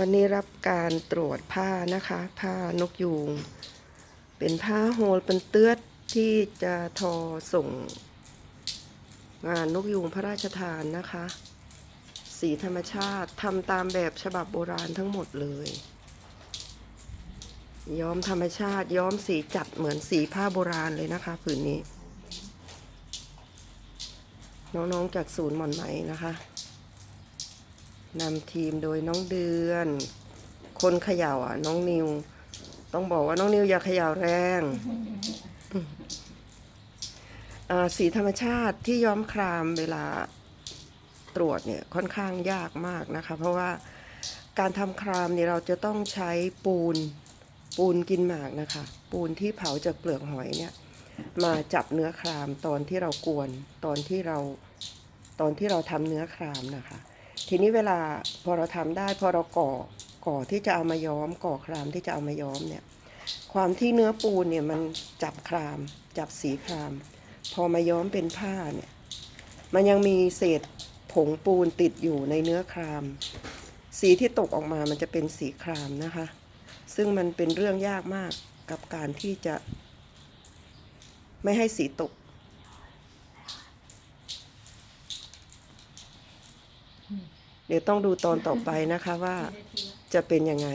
วันนี้รับการตรวจผ้านะคะ ผ้านกยูง เป็นผ้าโฮลเป็นเตื้อดที่จะทอส่ง งานนกยูงพระราชทานนะคะ สีธรรมชาติทำตามแบบฉบับโบราณทั้งหมดเลย ย้อมธรรมชาติย้อมสีจัดเหมือนสีผ้าโบราณเลยนะคะผืนนี้ น้องๆจากศูนย์หม่อนไหมนะคะ นำทีมโดยน้องเดือน คนเขย่าอะ น้องนิว ต้องบอกว่าน้องนิวอย่าเขย่าแรงอ่าสีธรรมชาติที่ย้อมครามเวลาตรวจเนี่ยค่อนข้างยากมากนะคะ เพราะว่าการทำครามเนี่ยเราจะต้องใช้ปูนปูนกินหมากนะคะ ปูนที่เผาจากเปลือกหอยเนี่ย มาจับเนื้อครามตอนที่เรากวน ตอนที่เราตอนที่เราทำเนื้อครามนะคะ ทีนี้เวลาพอเราทำได้พอเราก่อก่อที่จะเอามาย้อม ก่อครามที่จะเอามาย้อมเนี่ย ความที่เนื้อปูนเนี่ยมันจับคราม จับสีคราม พอมาย้อมเป็นผ้าเนี่ย มันยังมีเศษผงปูนติดอยู่ในเนื้อคราม สีที่ตกออกมามันจะเป็นสีครามนะคะ ซึ่งมันเป็นเรื่องยากมากกับการที่จะ ไม่ให้สีตก เดี๋ยวต้องดูตอนต่อไปนะคะว่าจะเป็นยังไง